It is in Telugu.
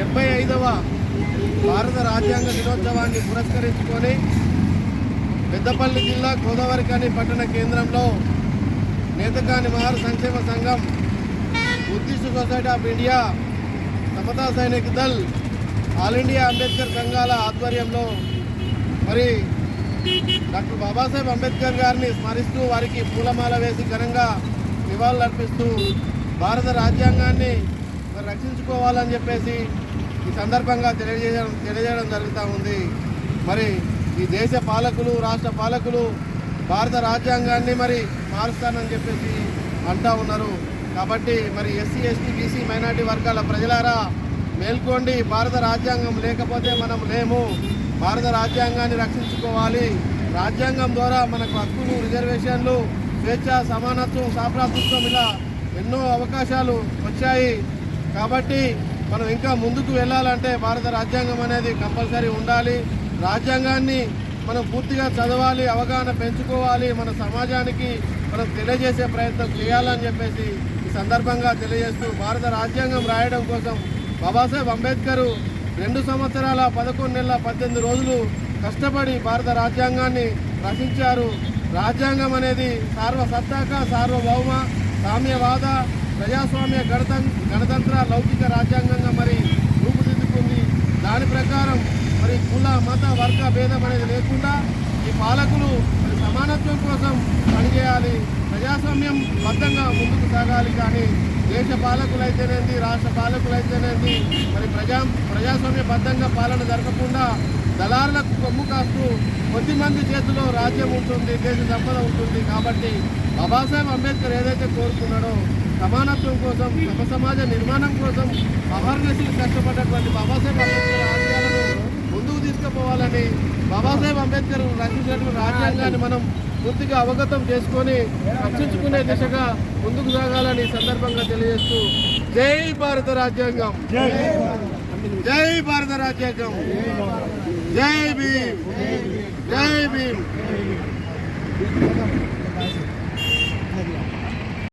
ఐదవ భారత రాజ్యాంగ దినోత్సవాన్ని పురస్కరించుకొని పెద్దపల్లి జిల్లా గోదావరికాని పట్టణ కేంద్రంలో నేతకాని మహార్ సంక్షేమ సంఘం Buddhist society of India Samata Sainik Dal all India Ambedkar సంఘాల ఆధ్వర్యంలో మరి డాక్టర్ బాబాసాహెబ్ అంబేద్కర్ గారిని స్మరిస్తూ వారికి పూలమాల వేసి ఘనంగా నివాళులర్పిస్తూ భారత రాజ్యాంగాన్ని రక్షించుకోవాలని చెప్పేసి ఈ సందర్భంగా తెలియజేయడం తెలియజేయడం జరుగుతూ ఉంది. మరి ఈ దేశ పాలకులు రాష్ట్ర పాలకులు భారత రాజ్యాంగాన్ని మరి మారుస్తానని చెప్పేసి అంటా ఉన్నారు. కాబట్టి మరి ఎస్సీ ఎస్టీ బీసీ మైనార్టీ వర్గాల ప్రజలారా మేల్కోండి. భారత రాజ్యాంగం లేకపోతే మనం లేము. భారత రాజ్యాంగాన్ని రక్షించుకోవాలి. రాజ్యాంగం ద్వారా మనకు హక్కులు రిజర్వేషన్లు స్వేచ్ఛ సమానత్వం సాప్రాతృత్వం ఇలా ఎన్నో అవకాశాలు వచ్చాయి. కాబట్టి మనం ఇంకా ముందుకు వెళ్ళాలంటే భారత రాజ్యాంగం అనేది కంపల్సరీ ఉండాలి. రాజ్యాంగాన్ని మనం పూర్తిగా చదవాలి అవగాహన పెంచుకోవాలి. మన సమాజానికి మనం తెలియజేసే ప్రయత్నం చేయాలని చెప్పేసి ఈ సందర్భంగా తెలియజేస్తూ భారత రాజ్యాంగం రాయడం కోసం బాబాసాహెబ్ అంబేద్కర్ రెండు సంవత్సరాల పదకొండు నెలల పద్దెనిమిది రోజులు కష్టపడి భారత రాజ్యాంగాన్ని రచించారు. రాజ్యాంగం అనేది సార్వసత్తాక సార్వభౌమ సామ్యవాద ప్రజాస్వామ్య గణతం గణతంత్ర లౌకిక రాజ్యాంగంగా మరి రూపుదిద్దుకుంది. దాని ప్రకారం మరి కుల మత వర్గ భేదం అనేది లేకుండా ఈ పాలకులు మరి సమానత్వం కోసం పనిచేయాలి. ప్రజాస్వామ్యం బద్ధంగా ముందుకు సాగాలి కానీ దేశ పాలకులైతేనేది రాష్ట్ర పాలకులైతేనేది మరి ప్రజా ప్రజాస్వామ్య బద్ధంగా పాలన జరగకుండా దళారులకు కొమ్ము కాస్తూ కొద్ది మంది చేతిలో రాజ్యం ఉంటుంది దేశ సంపద ఉంటుంది కాబట్టి బాబాసాహెబ్ అంబేద్కర్ ఏదైతే కోరుకున్నాడో సమానత్వం కోసం సమ సమాజ నిర్మాణం కోసం అహర్నిశలు కష్టపడ్డటువంటి బాబాసాహెబ్ అంబేద్కర్ ఆశయాలను ముందుకు తీసుకుపోవాలని బాబాసాహెబ్ అంబేద్కర్ రచించినటువంటి రాజ్యాంగాన్ని మనం పూర్తిగా అవగతం చేసుకొని రక్షించుకునే దిశగా ముందుకు సాగాలని సందర్భంగా తెలియజేస్తూ జై భారత రాజ్యాంగం. జై భారత రాజ్యాంగం. జై భీమ్. జై భీమ్.